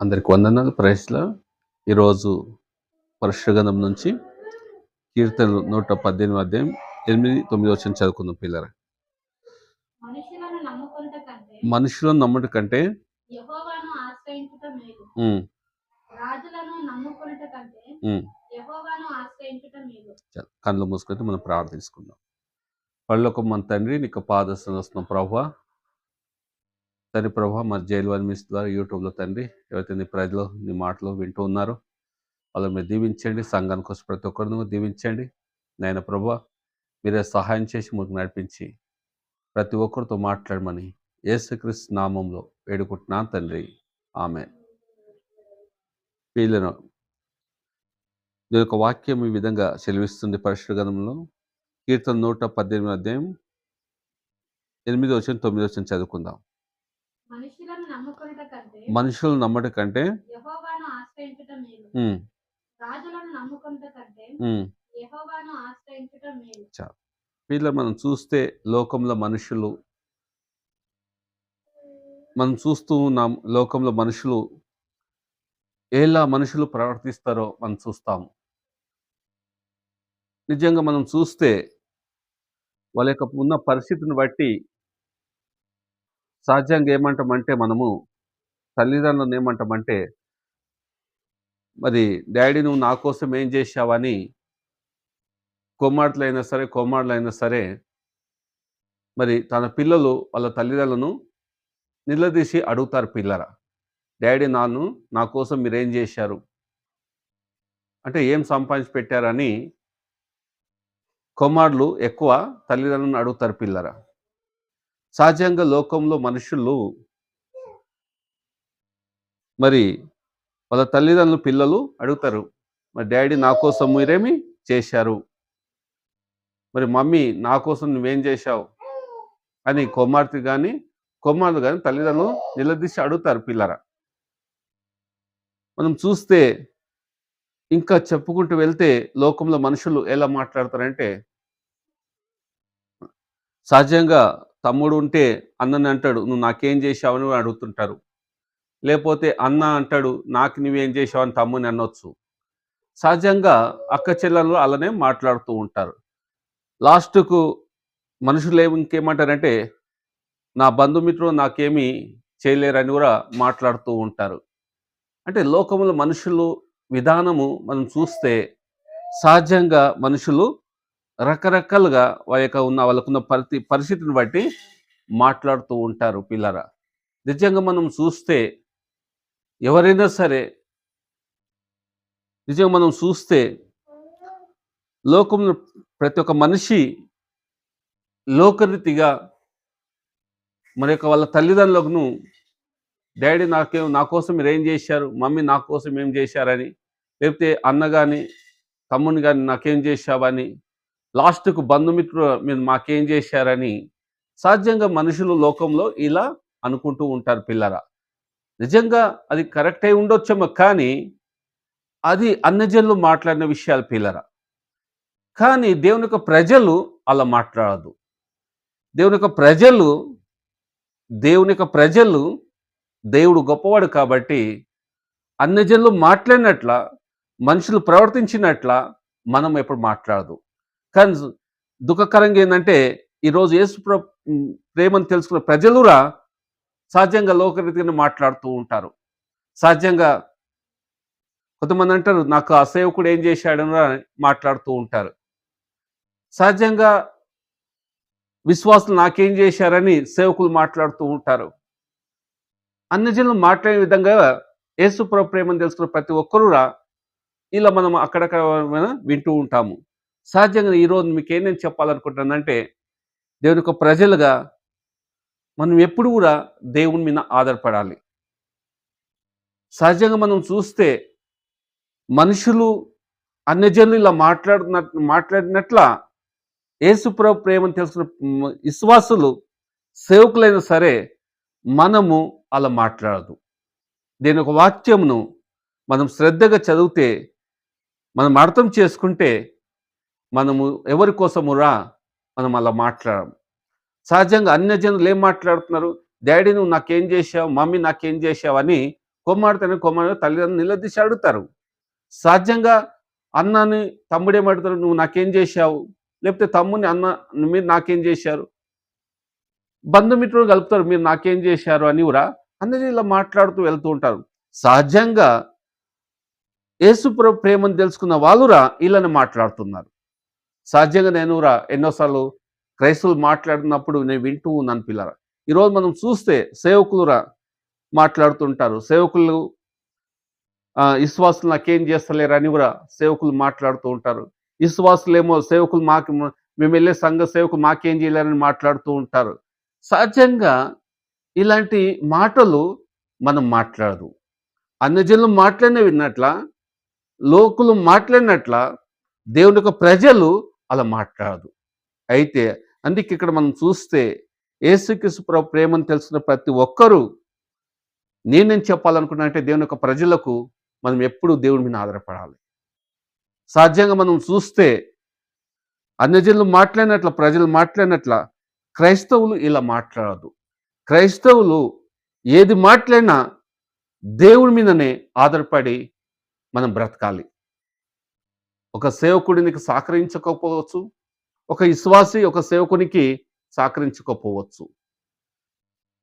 అందరికి వందనాలు. ప్రైస్లో ఈరోజు పరిశుగంధం నుంచి కీర్తనలు నూట పద్దెనిమిది అధ్యాయం ఎనిమిది తొమ్మిది వచ్చిన చదువుకుందాం పిల్లల మనుషులను నమ్ముట కంటే. కళ్ళు మూసుకొని మనం ప్రార్థించుకుందాం. పళ్ళొక మన తండ్రి నీకు పాదస్తున్న వస్తున్నాం ప్రభా. తండ్రి ప్రభా మరి జైలు అనిమిస్ ద్వారా యూట్యూబ్లో తండ్రి ఎవరైతే నీ ప్రజలు నీ మాటలు వింటూ ఉన్నారో వాళ్ళు మీరు దీవించండి సంఘానికి వచ్చి ప్రతి ఒక్కరిని దీవించండి. నాయన ప్రభా మీరే సహాయం చేసి ముందుకు నడిపించి ప్రతి ఒక్కరితో మాట్లాడమని యేసుక్రీస్తు నామంలో వేడుకుంటున్నా తండ్రి. ఆమె వీళ్ళను దీని యొక్క వాక్యం ఈ విధంగా సెలవిస్తుంది పరిశుద్ధ గణంలో కీర్తన నూట పద్దెనిమిది అధ్యాయం ఎనిమిది వచ్చిన తొమ్మిది వచ్చిన చదువుకుందాం. మనుషులు నమ్మట కంటే వీళ్ళ మనం చూస్తే లోకంలో మనుషులు మనం చూస్తూ ఉన్నాం లోకంలో మనుషులు ఎలా మనుషులు ప్రవర్తిస్తారో మనం చూస్తాము నిజంగా మనం చూస్తే వాళ్ళ యొక్క ఉన్న పరిస్థితిని బట్టి సహజంగా ఏమంటామంటే మనము తల్లిదండ్రులను ఏమంటామంటే మరి డాడీ నువ్వు నా కోసం ఏం చేశావని కుమార్తెలైనా సరే కుమారులైనా సరే మరి తన పిల్లలు వాళ్ళ తల్లిదండ్రులను నిలదీసి అడుగుతారు పిల్లరా డాడీ నాన్ను నా కోసం మీరు ఏం చేశారు? అంటే ఏం సంపాదించి పెట్టారని కుమారులు ఎక్కువ తల్లిదండ్రులను అడుగుతారు పిల్లరా సహజంగా లోకంలో మనుషులు మరి వాళ్ళ తల్లిదండ్రులు పిల్లలు అడుగుతారు మరి డాడీ నా కోసం మీరేమి చేశారు? మరి మమ్మీ నా కోసం నువ్వేం చేశావు? అని కుమార్తె కానీ కుమారుడు కానీ తల్లిదండ్రులు నిలదీసి అడుగుతారు పిల్లర మనం చూస్తే ఇంకా చెప్పుకుంటూ వెళ్తే లోకంలో మనుషులు ఎలా మాట్లాడతారంటే సహజంగా తమ్ముడు ఉంటే అన్నని అంటాడు నువ్వు నాకేం చేశావని అడుగుతుంటారు. లేకపోతే అన్న అంటాడు నాకు నువ్వేం చేశావని తమ్ముని అనొచ్చు. సహజంగా అక్క చెల్లెలు అలానే మాట్లాడుతూ ఉంటారు. లాస్ట్కు మనుషులు ఏమి ఇంకేమంటారంటే నా బంధుమిత్రులు నాకేమీ చేయలేరని కూడా మాట్లాడుతూ ఉంటారు. అంటే లోకంలో మనుషులు విధానము మనం చూస్తే సహజంగా మనుషులు రకరకాలుగా వారి యొక్క ఉన్న వాళ్ళకున్న పరిస్థితి పరిస్థితిని బట్టి మాట్లాడుతూ ఉంటారు పిల్లర. నిజంగా మనం చూస్తే ఎవరైనా సరే నిజంగా మనం చూస్తే లోకంలో ప్రతి ఒక్క మనిషి లోకరీతిగా మరి యొక్క వాళ్ళ తల్లిదండ్రులను డాడీ నాకే నా కోసం మీరు ఏం చేశారు? మమ్మీ నా కోసం ఏం చేశారని? లేకపోతే అన్న కానీ తమ్ముని కానీ నాకేం చేశావని లాస్ట్కు బంధుమిత్రులు మీరు మాకేం చేశారని సహజంగా మనుషులు లోకంలో ఇలా అనుకుంటూ ఉంటారు పిల్లరా. నిజంగా అది కరెక్ట్ అయి ఉండొచ్చేమో కానీ అది అన్నజనులు మాట్లాడిన విషయాలు పిల్లరా. కానీ దేవుని యొక్క ప్రజలు అలా మాట్లాడదు. దేవుని యొక్క ప్రజలు దేవుని యొక్క ప్రజలు దేవుడు గొప్పవాడు కాబట్టి అన్నజనులు మాట్లాడినట్ల మనుషులు ప్రవర్తించినట్ల మనం ఎప్పుడు మాట్లాడదు. కానీ దుఃఖకరంగా ఏంటంటే ఈరోజు యేసు ప్రేమను తెలుసుకున్న ప్రజలురా సహజంగా లోకరీతిగా మాట్లాడుతూ ఉంటారు. సహజంగా కొంతమంది అంటారు నాకు ఆ సేవకుడు ఏం చేశాడని మాట్లాడుతూ ఉంటారు. సహజంగా విశ్వాసులు నాకేం చేశారని సేవకులు మాట్లాడుతూ ఉంటారు. అన్ని జనులు మాట్లాడే విధంగా యేసు ప్రేమను తెలుసుకున్న ప్రతి ఒక్కరురా ఇలా మనం అక్కడక్కడ వింటూ ఉంటాము. సహజంగా ఈరోజు మీకు ఏం నేను చెప్పాలనుకుంటున్నానంటే దేవుని యొక్క ప్రజలుగా మనం ఎప్పుడు కూడా దేవుని మీద ఆధారపడాలి. సహజంగా మనం చూస్తే మనుషులు అన్యజనులు ఇలా మాట్లాడుతున్న మాట్లాడినట్ల యేసుప్రభు ప్రేమను తెలుసుకున్న విశ్వాసులు సేవకులైనా సరే మనము అలా మాట్లాడదు. దీని ఒక వాక్యమును మనం శ్రద్ధగా చదివితే మనం అర్థం చేసుకుంటే మనము ఎవరి కోసమురా మనం అలా మాట్లాడము. సహజంగా అన్యజనులు ఏం మాట్లాడుతున్నారు? డాడీ నువ్వు నాకేం చేశావు? మమ్మీ నాకేం చేశావు? అని కుమార్తెని కుమారుడు తల్లిదండ్రులు నిలదీసి అడుగుతారు. సహజంగా అన్నాని తమ్ముడు ఏమడుతారు నువ్వు నాకేం చేశావు? లేకపోతే తమ్ముని అన్న మీరు నాకేం చేశారు? బంధుమిత్రులు కలుపుతారు. మీరు నాకేం చేశారు? అని కూడా అందరూ ఇలా మాట్లాడుతూ వెళ్తూ ఉంటారు. సహజంగా యేసుప్రభు ప్రేమను తెలుసుకున్న వాళ్ళురా వీళ్ళని మాట్లాడుతున్నారు. సహజంగా నేను రా ఎన్నోసార్లు క్రైస్తవులు మాట్లాడినప్పుడు నేను వింటూ ఉన్నాను పిల్లరా. ఈరోజు మనం చూస్తే సేవకులురా మాట్లాడుతుంటారు. సేవకులు విశ్వాసులు నాకేం చేస్తలేరు అని కూడా సేవకులు మాట్లాడుతూ ఉంటారు. విశ్వాసులు ఏమో సేవకులు మాకు మేము వెళ్ళే సంఘ సేవకులు మాకేం చేయలేరని మాట్లాడుతూ ఉంటారు. సహజంగా ఇలాంటి మాటలు మనం మాట్లాడదు. అన్యజనులు మాట్లాడిన విన్నట్ల లోకులు మాట్లాడినట్ల దేవుని యొక్క ప్రజలు అలా మాట్లాడదు. అయితే అందుకే ఇక్కడ మనం చూస్తే యేసుక్రీస్తు ప్రేమను తెలుసుకున్న ప్రతి ఒక్కరూ నేనేం చెప్పాలనుకున్నా అంటే దేవుని యొక్క ప్రజలకు మనం ఎప్పుడూ దేవుని మీద ఆధారపడాలి. సాధ్యంగా మనం చూస్తే అన్యజనులు మాట్లాడినట్ల ప్రజలు మాట్లాడినట్ల క్రైస్తవులు ఇలా మాట్లాడదు. క్రైస్తవులు ఏది మాట్లాడినా దేవుడి మీదనే ఆధారపడి మనం బ్రతకాలి. ఒక సేవకుడినికి సహకరించకపోవచ్చు ఒక విశ్వాసి ఒక సేవకునికి సహకరించకపోవచ్చు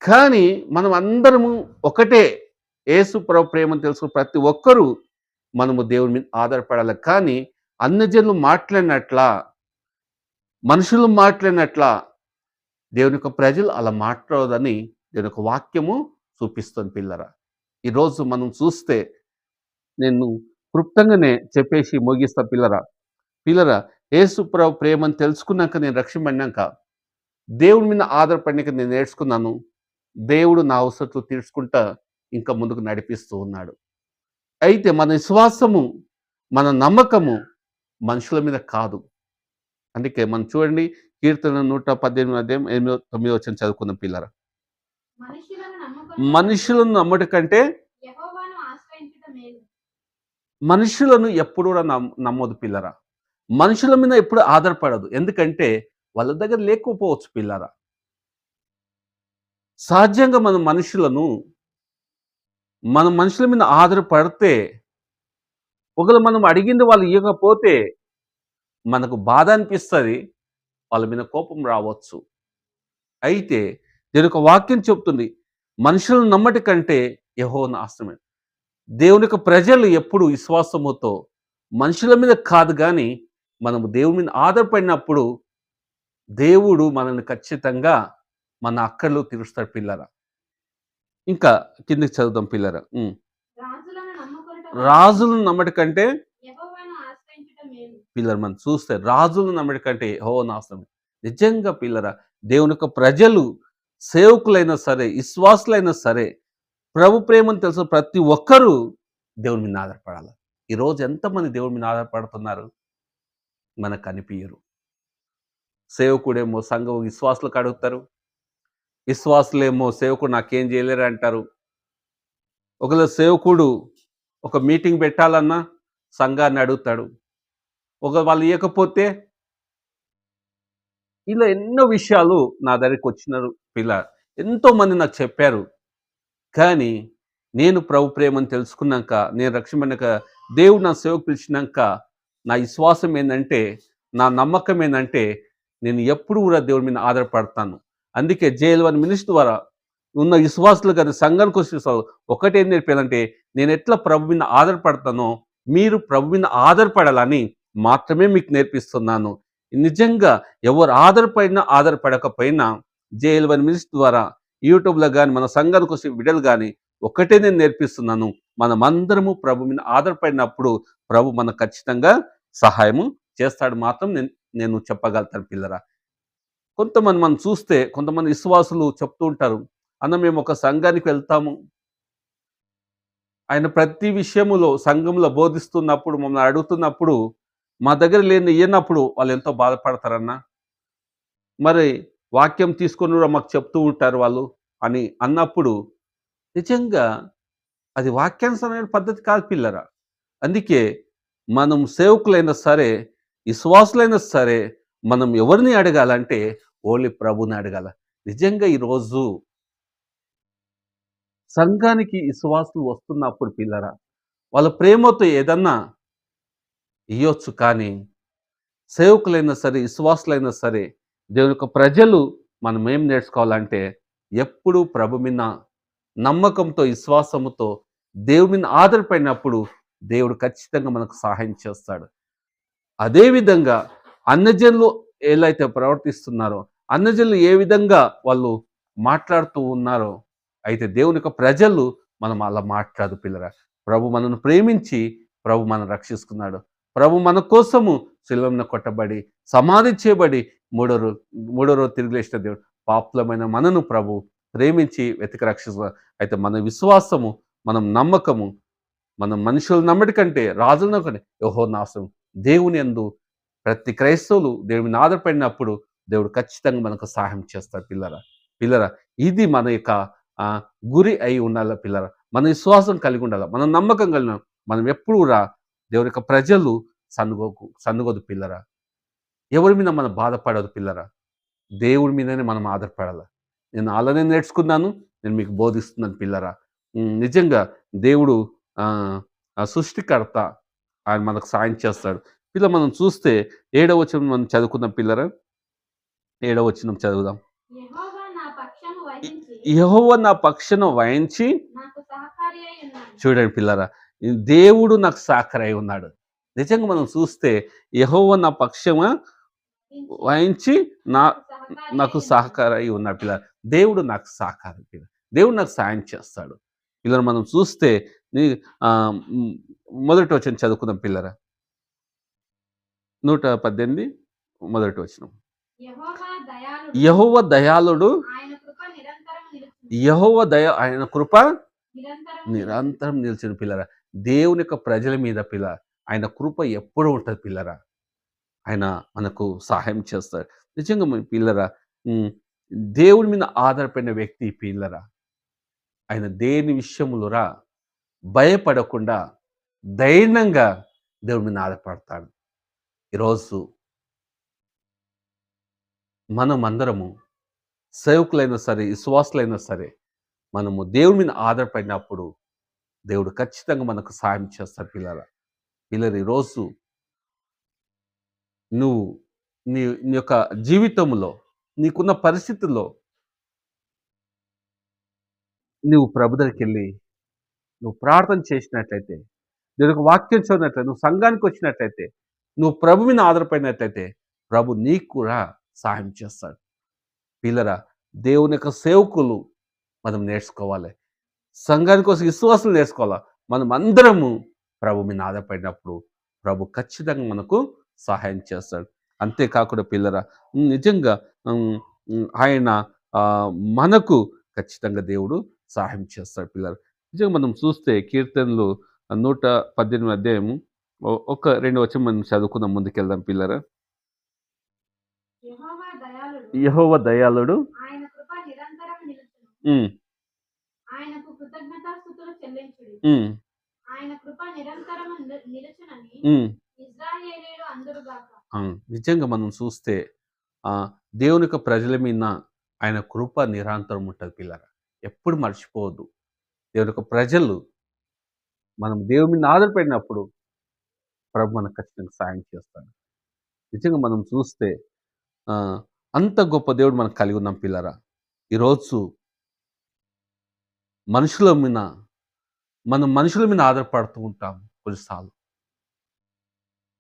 కానీ మనం అందరము ఒకటే యేసు ప్రభు ప్రేమను తెలుసుకుని ప్రతి ఒక్కరూ మనము దేవుని మీద ఆధారపడాలి. కానీ అన్యజనులు మాట్లాడినట్లా మనుషులు మాట్లాడినట్లా దేవుని యొక్క ప్రజలు అలా మాట్లాడదని దేవుని యొక్క వాక్యము చూపిస్తుంది పిల్లరా. ఈరోజు మనం చూస్తే నేను క్లుప్తంగానే చెప్పేసి ముగిస్తా పిల్లరా. పిల్లరా యేసు ప్రభు ప్రేమను తెలుసుకున్నాక నేను రక్షింపడినాక దేవుడి మీద ఆధారపడినాక నేను నేర్చుకున్నాను. దేవుడు నా అవసరతలు తీర్చుకుంటా ఇంకా ముందుకు నడిపిస్తూ ఉన్నాడు. అయితే మన విశ్వాసము మన నమ్మకము మనుషుల మీద కాదు. అందుకే మనం చూడండి కీర్తన నూట పద్దెనిమిది అధ్యాయం ఎనిమిదో తొమ్మిదో వచ్చిన చదువుకున్న పిల్లర. మనుషులను నమ్మటి కంటే మనుషులను ఎప్పుడు కూడా నమ్- పిల్లరా. మనుషుల మీద ఎప్పుడు ఆధారపడదు. ఎందుకంటే వాళ్ళ దగ్గర లేకపోవచ్చు పిల్లరా. సహజంగా మన మనుషులను మన మనుషుల మీద ఆధారపడితే ఒకరు మనం అడిగింది వాళ్ళు ఇవ్వకపోతే మనకు బాధ అనిపిస్తుంది వాళ్ళ మీద కోపం రావచ్చు. అయితే దీని ఒక వాక్యం చెప్తుంది మనుషులను నమ్మటి కంటే యహోను ఆశ్రమే దేవుని యొక్క ప్రజలు ఎప్పుడు విశ్వాసముతో మనుషుల మీద కాదు కానీ మనము దేవుని మీద ఆధారపడినప్పుడు దేవుడు మనల్ని ఖచ్చితంగా మన అక్కర్లు తీరుస్తాడు పిల్లరా. ఇంకా కిందకి చదువుదాం పిల్లరా. రాజులను నమ్మటి కంటే పిల్లలు మనం చూస్తే రాజులను నమ్మటి కంటే హో నాశనం నిజంగా పిల్లరా దేవుని యొక్క ప్రజలు సేవకులైనా సరే విశ్వాసులైనా సరే ప్రభు ప్రేమను తెలుసు. ప్రతి ఒక్కరూ దేవుని మీద ఆధారపడాలి. ఈరోజు ఎంతమంది దేవుని మీద ఆధారపడుతున్నారు? మనకు కనిపించరు సేవకుడేమో సంఘం విశ్వాసులకు అడుగుతారు విశ్వాసులేమో సేవకుడు నాకేం చేయలేరు అంటారు. ఒకవేళ సేవకుడు ఒక మీటింగ్ పెట్టాలన్నా సంఘాన్ని అడుగుతాడు. ఒక వాళ్ళు ఇవ్వకపోతే ఇలా ఎన్నో విషయాలు నా దగ్గరికి వచ్చినారు పిల్ల. ఎంతోమంది నాకు చెప్పారు. కానీ నేను ప్రభు ప్రేమను తెలుసుకున్నాక నేను రక్షణక దేవుడు నా సేవకు పిలిచినాక నా విశ్వాసం ఏంటంటే నా నమ్మకం ఏంటంటే నేను ఎప్పుడు కూడా దేవుడి మీద ఆధారపడతాను. అందుకే జేఎల్వన్ వన్ మినిస్టర్ ద్వారా ఉన్న విశ్వాసులు కానీ సంఘానికి వచ్చే ఒకటే నేర్పాలంటే నేను ఎట్లా ప్రభు మీద ఆధారపడతానో మీరు ప్రభు మీద ఆధారపడాలని మాత్రమే మీకు నేర్పిస్తున్నాను. నిజంగా ఎవరు ఆధారపడినా ఆధారపడకపోయినా జేఎల్వన్ వన్ ద్వారా యూట్యూబ్లో కానీ మన సంఘానికి వచ్చే వీడియోలు కానీ ఒకటే నేను నేర్పిస్తున్నాను. మనమందరము ప్రభు మీద ఆధారపడినప్పుడు ప్రభు మనకు ఖచ్చితంగా సహాయము చేస్తాడు మాత్రం నేను నేను చెప్పగలుగుతాను పిల్లరా. కొంతమంది మనం చూస్తే కొంతమంది విశ్వాసులు చెప్తూ ఉంటారు అన్న మేము ఒక సంఘానికి వెళ్తాము. ఆయన ప్రతి విషయములో సంఘంలో బోధిస్తున్నప్పుడు మమ్మల్ని అడుగుతున్నప్పుడు మా దగ్గర లేని ఇయ్యనప్పుడు వాళ్ళు ఎంతో బాధపడతారన్న. మరి వాక్యం తీసుకొని కూడా మాకు చెప్తూ ఉంటారు వాళ్ళు అని అన్నప్పుడు నిజంగా అది వాక్యానుసరమైన పద్ధతి కాదు పిల్లరా. అందుకే మనం సేవకులైనా సరే విశ్వాసులైనా సరే మనం ఎవరిని అడగాలంటే ఓన్లీ ప్రభుని అడగాల. నిజంగా ఈరోజు సంఘానికి విశ్వాసులు వస్తున్నప్పుడు పిల్లరా వాళ్ళ ప్రేమతో ఏదన్నా ఇయ్యొచ్చు కానీ సేవకులైనా సరే విశ్వాసులైనా సరే దేవుని యొక్క ప్రజలు మనం ఏం నేర్చుకోవాలంటే ఎప్పుడు ప్రభు మీద నమ్మకంతో విశ్వాసముతో దేవుని మీద ఆధారపడినప్పుడు దేవుడు ఖచ్చితంగా మనకు సహాయం చేస్తాడు. అదేవిధంగా అన్నజనులు ఎలా అయితే ప్రవర్తిస్తున్నారో అన్నజనులు ఏ విధంగా వాళ్ళు మాట్లాడుతూ ఉన్నారో అయితే దేవుని యొక్క ప్రజలు మనం అలా మాట్లాడు పిల్లరా. ప్రభు మనను ప్రేమించి ప్రభు మనం రక్షిస్తున్నాడు. ప్రభు మన కోసము శిల్వంలో కొట్టబడి సమాధి చేయబడి మూడో రోజు మూడో రోజు తిరిగి లేచిన దేవుడు. పాపులమైన మనను ప్రభు ప్రేమించి వెతికి రక్షిస్త అయితే మన విశ్వాసము మనం నమ్మకము మనం మనుషులు నమ్మటి కంటే రాజులను కంటే యహో నాశనం దేవుని ఎందు ప్రతి క్రైస్తవులు దేవుని ఆధారపడినప్పుడు దేవుడు ఖచ్చితంగా మనకు సహాయం చేస్తాడు పిల్లరా. పిల్లరా ఇది మన యొక్క గురి అయి ఉండాలి పిల్లరా? మన విశ్వాసం కలిగి ఉండాలి? మన నమ్మకం కలిగిన మనం ఎప్పుడు రా దేవుని యొక్క ప్రజలు సన్నుగోకు సన్నుగోదు పిల్లరా. ఎవరి మీద మనం బాధపడదు పిల్లరా? దేవుడి మీదనే మనం ఆధారపడాలి. నేను అలానే నేర్చుకున్నాను నేను మీకు బోధిస్తున్నాను పిల్లరా. నిజంగా దేవుడు సృష్టికర్త ఆయన మనకు సాయం చేస్తాడు. పిల్ల మనం చూస్తే ఏడవ వచనం మనం చదువుకుందాం పిల్లరా? ఏడవ వచనం చదువుదాం. యెహోవా నా పక్షను వహించి. చూడండి పిల్లరా దేవుడు నాకు సాకరై ఉన్నాడు. నిజంగా మనం చూస్తే యెహోవా నా పక్షమా వహించి నా సహకారి నాకు అయి సహకారై ఉన్నాడు పిల్లలు. దేవుడు నాకు సహకారం దేవుడు నాకు సాయం చేస్తాడు. పిల్లలు మనం చూస్తే మొదటి వచ్చిన చదువుకుందాం పిల్లరా. నూట పద్దెనిమిది మొదటి వచ్చిన యెహోవా దయాళుడు యహోవ దయ ఆయన కృప నిరంతరం నిరంతరం నిలిచిన పిల్లరా. దేవుని యొక్క ప్రజల మీద పిల్ల ఆయన కృప ఎప్పుడు ఉంటుంది పిల్లరా. ఆయన మనకు సహాయం చేస్తాడు. నిజంగా మీ పిల్లరా దేవుడి దేవుని మీద ఆధారపడిన వ్యక్తి పిల్లరా. ఆయన దేని విషయములోరా భయపడకుండా ధైర్యంగా దేవుని మీద ఆధారపడతాడు. ఈరోజు మనం అందరము సేవకులైనా సరే విశ్వాసులైనా సరే మనము దేవుని మీద ఆధారపడినప్పుడు దేవుడు ఖచ్చితంగా మనకు సాయం చేస్తాడు పిల్లల పిల్లలు రోజు నువ్వు నీ నీ యొక్క జీవితంలో నీకున్న పరిస్థితుల్లో నువ్వు ప్రభు దగ్గరికి వెళ్ళి నువ్వు ప్రార్థన చేసినట్లయితే నేను వాక్యం చదివినట్లయితే నువ్వు సంఘానికి వచ్చినట్లయితే నువ్వు ప్రభు మీద ఆధారపడినట్లయితే ప్రభు నీకు కూడా సహాయం చేస్తాడు. పిల్లరా దేవుని యొక్క సేవకులు మనం నేర్చుకోవాలి. సంఘానికి కోసం విశ్వాసం నేర్చుకోవాలా? మనం అందరము ప్రభు మీద ఆధారపడినప్పుడు ప్రభు ఖచ్చితంగా మనకు సహాయం చేస్తాడు. అంతేకాకుండా పిల్లరా నిజంగా ఆయన మనకు ఖచ్చితంగా దేవుడు సహాయం చేస్తాడు పిల్లలు నిజంగా మనం చూస్తే కీర్తనలు నూట పద్దెనిమిది అధ్యాయం ఒక రెండు వచ్చి మనం చదువుకుందాం ముందుకెళ్దాం పిల్లరా. యెహోవా దయాళుడు. యహోవ దయాళుడు. ఆయన నిజంగా మనం చూస్తే ఆ, దేవుని యొక్క ప్రజల మీద ఆయన కృప నిరంతరం ఉంటుంది పిల్లరా. ఎప్పుడు మర్చిపోవద్దు. దేవుని యొక్క ప్రజలు మనం దేవుని మీద ఆధారపడినప్పుడు ప్రభు మనకు ఖచ్చితంగా సాయం చేస్తాడు. నిజంగా మనం చూస్తే ఆ, అంత గొప్ప దేవుడు మనకు కలిగి ఉన్నాం పిల్లరా. ఈరోజు మనుషుల మీద మనం మనుషుల మీద ఆధారపడుతూ ఉంటాం కొన్నిసార్లు.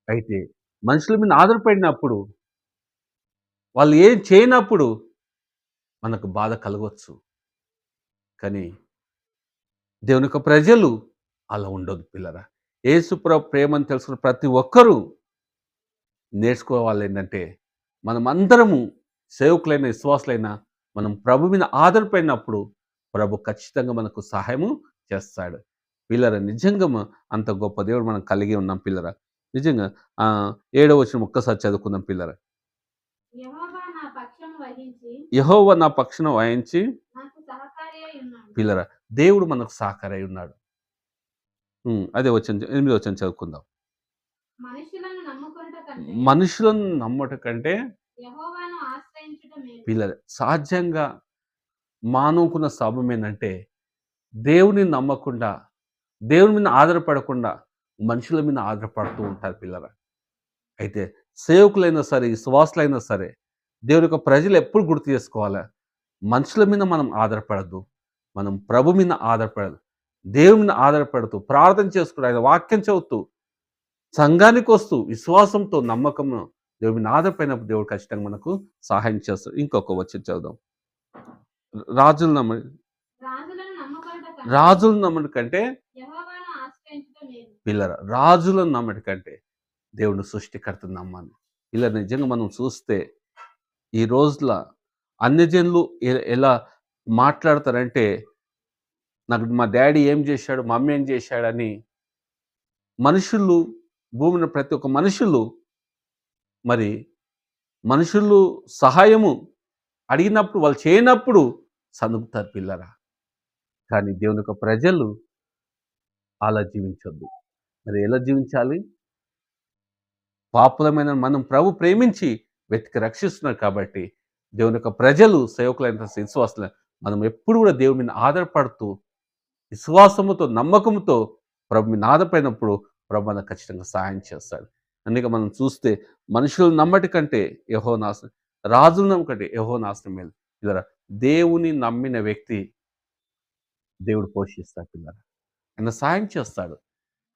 అయితే మనుషుల మీద ఆధారపడినప్పుడు వాళ్ళు ఏం చేయనప్పుడు మనకు బాధ కలగవచ్చు కానీ దేవుని యొక్క ప్రజలు అలా ఉండదు పిల్లరా. ఏసుప్ర ప్రేమను తెలుసుకున్న ప్రతి ఒక్కరూ నేర్చుకోవాలి ఏంటంటే మనం అందరము సేవకులైన విశ్వాసులైన మనం ప్రభు మీద ఆధారపడినప్పుడు ప్రభు ఖచ్చితంగా మనకు సహాయము చేస్తాడు. పిల్లర? నిజంగా అంత గొప్ప దేవుడు మనం కలిగి ఉన్నాం పిల్లరా? నిజంగా ఆ ఏడవ వచ్చిన ఒక్కసారి చదువుకుందాం పిల్లర. యెహోవా నా పక్షం వాయించి పిల్లర దేవుడు మనకు సహకారై ఉన్నాడు. అదే వచ్చిన ఎనిమిది వచ్చిన చదువుకుందాం. మనుషులను నమ్మట కంటే పిల్లలు సహజంగా మానవుకున్న స్వభావం ఏంటంటే దేవుని నమ్మకుండా దేవుని మీద ఆధారపడకుండా మనుషుల మీద ఆధారపడుతూ ఉంటారు పిల్లల అయితే సేవకులైనా సరే విశ్వాసులైనా సరే దేవుని యొక్క ప్రజలు ఎప్పుడు గుర్తు చేసుకోవాలి? మనుషుల మీద మనం ఆధారపడద్దు. మనం ప్రభు మీద ఆధారపడదు. దేవుని మీద ఆధారపడుతూ ప్రార్థన చేసుకుంటూ ఆయన వాక్యం చదువుతూ సంఘానికి వస్తూ విశ్వాసంతో నమ్మకం దేవుని మీద ఆధారపడినప్పుడు దేవుడు ఖచ్చితంగా మనకు సహాయం చేస్తాడు. ఇంకొక వచ్చి చదుదాం రాజులు నమ్మ రాజులు నమ్మడి కంటే పిల్లల రాజులను నమ్మడి కంటే దేవుని సృష్టికర్త నమ్మాలి. ఇలా నిజంగా మనం చూస్తే ఈ రోజుల అన్యజనులు ఎలా మాట్లాడతారంటే నాకు మా డాడీ ఏం చేశాడు మా మమ్మీ ఏం చేశాడని మనుషులు భూమిని ప్రతి ఒక్క మనుషులు మరి మనుషులు సహాయము అడిగినప్పుడు వాళ్ళు చేయనప్పుడు సందుకుతారు పిల్లరా. కానీ దేవుని యొక్క ప్రజలు అలా జీవించొద్దు. మరి ఎలా జీవించాలి? పాపులమైన మనం ప్రభు ప్రేమించి వెతికి రక్షిస్తున్నారు కాబట్టి దేవుని యొక్క ప్రజలు సేవకులైన విశ్వాసులు మనం ఎప్పుడు కూడా దేవుని మీద ఆధారపడుతూ విశ్వాసముతో నమ్మకంతో ప్రభు మీద ఆధారపడినప్పుడు ప్రభు మనకు ఖచ్చితంగా సహాయం చేస్తాడు. అందుకే మనం చూస్తే మనుషులు నమ్మటి కంటే యహో నాశనం రాజులు నమ్మకంటే యహో నాశనం మేలు. ఇలా దేవుని నమ్మిన వ్యక్తి దేవుడు పోషిస్తాడు పిల్లరా. ఆయన సాయం చేస్తాడు.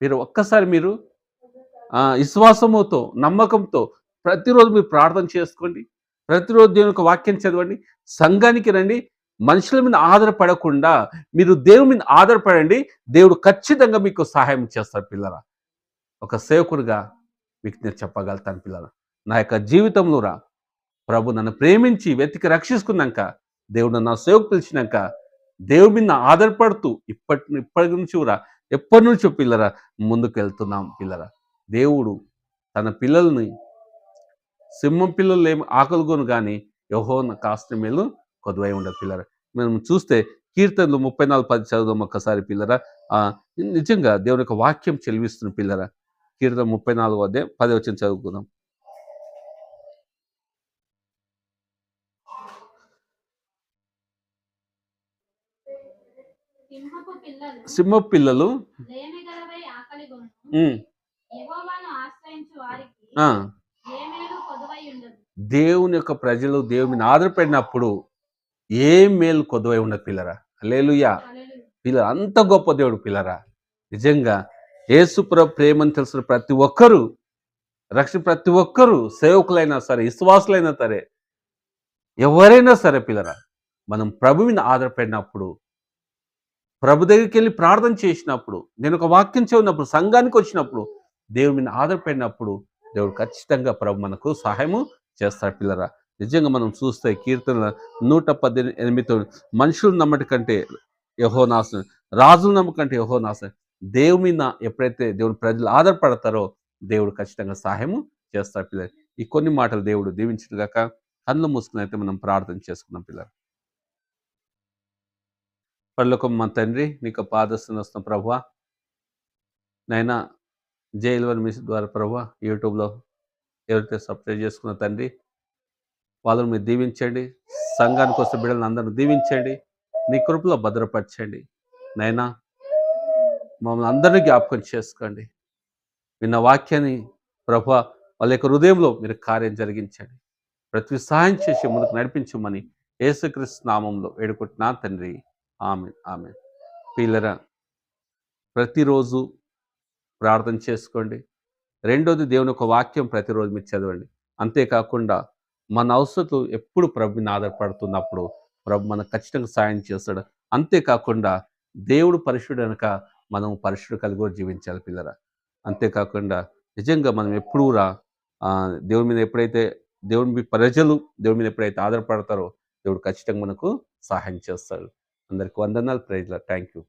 మీరు ఒక్కసారి మీరు విశ్వాసముతో నమ్మకంతో ప్రతిరోజు మీరు ప్రార్థన చేసుకోండి. ప్రతిరోజు దేవుని యొక్క వాక్యం చదవండి. సంఘానికి రండి. మనుషుల మీద ఆధారపడకుండా మీరు దేవుని మీద ఆధారపడండి. దేవుడు ఖచ్చితంగా మీకు సహాయం చేస్తారు పిల్లరా. ఒక సేవకుడిగా మీకు నేను చెప్పగలుగుతాను పిల్లరా. నా యొక్క జీవితంలో రా ప్రభు నన్ను ప్రేమించి వెతికి రక్షించుకున్నాక దేవుడు నా సేవకు పిలిచినాక దేవుడి మీద ఆధారపడుతూ ఇప్పటి ఇప్పటి నుంచి కూడా ఎప్పటి నుంచో పిల్లరా ముందుకు వెళ్తున్నాం పిల్లరా. దేవుడు తన పిల్లల్ని సింహం పిల్లలు ఏమి ఆకలిగోను కానీ యహోన కాస్త మేలు కొద్దువై ఉండదు పిల్లరా. మనం చూస్తే కీర్తనలు ముప్పై నాలుగు పది చదువుదాం ఒక్కసారి పిల్లరా. నిజంగా దేవుని యొక్క వాక్యం చెలివిస్తున్న పిల్లరా. కీర్తన ముప్పై నాలుగు అదే పది వచ్చిన చదువుకుందాం సింహపు పిల్లలు సింహ పిల్లలు లేమి గలవై ఆకలి గొను ఉమ్, యెహోవాను ఆశ్రయించు వారికి ఆ, ఏ మేలు కొదువై ఉండదు. దేవుని యొక్క ప్రజలు దేవుని ఆధారపడినప్పుడు ఏ మేలు కొద్దువై ఉండదు పిల్లరా? లేలుయా. పిల్లలు అంత గొప్ప దేవుడు పిల్లరా? నిజంగా యేసుప్ర ప్రేమను తెలిసిన ప్రతి ఒక్కరూ రక్షణ ప్రతి ఒక్కరూ సేవకులైనా సరే విశ్వాసులైనా సరే ఎవరైనా సరే పిల్లరా మనం ప్రభు మీద ఆధారపడినప్పుడు ప్రభు దగ్గరికి వెళ్ళి ప్రార్థన చేసినప్పుడు నేను ఒక వాక్యం చదివినప్పుడు సంఘానికి వచ్చినప్పుడు దేవుడి మీద ఆధారపడినప్పుడు దేవుడు ఖచ్చితంగా ప్రభు మనకు సహాయము చేస్తాడు పిల్లరా. నిజంగా మనం చూస్తే కీర్తన నూట పద్దెనిమిది ఎనిమిదితో మనుషులు నమ్మటి కంటే యహోనాశనం రాజులు నమ్మకంటే యహోనాశనం దేవు మీద ఎప్పుడైతే దేవుని ప్రజలు ఆధారపడతారో దేవుడు ఖచ్చితంగా సహాయము చేస్తాడు పిల్లలు ఈ కొన్ని మాటలు దేవుడు దీవించుగాక కళ్ళు మూసుకుని అయితే మనం ప్రార్థన చేసుకున్నాం పిల్లలు పర్లోకం మా తండ్రి నీకు పాదస్తున్న వస్తున్న ప్రభు నైనా జైలు మిస్ ద్వారా ప్రభు యూట్యూబ్లో ఎవరైతే సబ్స్క్రైబ్ చేసుకున్న తండ్రి వాళ్ళని మీరు దీవించండి. సంఘానికి వస్తే బిడ్డలను అందరిని దీవించండి. నీ కృపలో భద్రపరచండి. నైనా మమ్మల్ని అందరినీ జ్ఞాపకం చేసుకోండి. విన్న వాక్యాన్ని ప్రభు వాళ్ళ యొక్క హృదయంలో మీరు కార్యం జరిగించండి. ప్రతి సహాయం చేసి ముందుకు నడిపించమని యేసుక్రీస్తు నామంలో వేడుకుంటున్నా తండ్రి. ఆమె ఆమె పిల్లరా ప్రతిరోజు ప్రార్థన చేసుకోండి. రెండోది దేవుని ఒక వాక్యం ప్రతిరోజు మీరు చదవండి. అంతేకాకుండా మన అవసరతలు ఎప్పుడు ప్రభుని ఆధారపడుతున్నప్పుడు ప్రభు మనకు ఖచ్చితంగా సాయం చేస్తాడు. అంతేకాకుండా దేవుడు పరిశుడు కనుక మనం పరిశుడు కలిగి జీవించాలి పిల్లరా. అంతేకాకుండా నిజంగా మనం ఎప్పుడూ రా దేవుని మీద ఎప్పుడైతే దేవుని మీ ప్రజలు దేవుని మీద ఎప్పుడైతే ఆధారపడతారో దేవుడు ఖచ్చితంగా మనకు సహాయం చేస్తాడు. అందరికి వందనాలు ప్రైజ్లా థ్యాంక్ యూ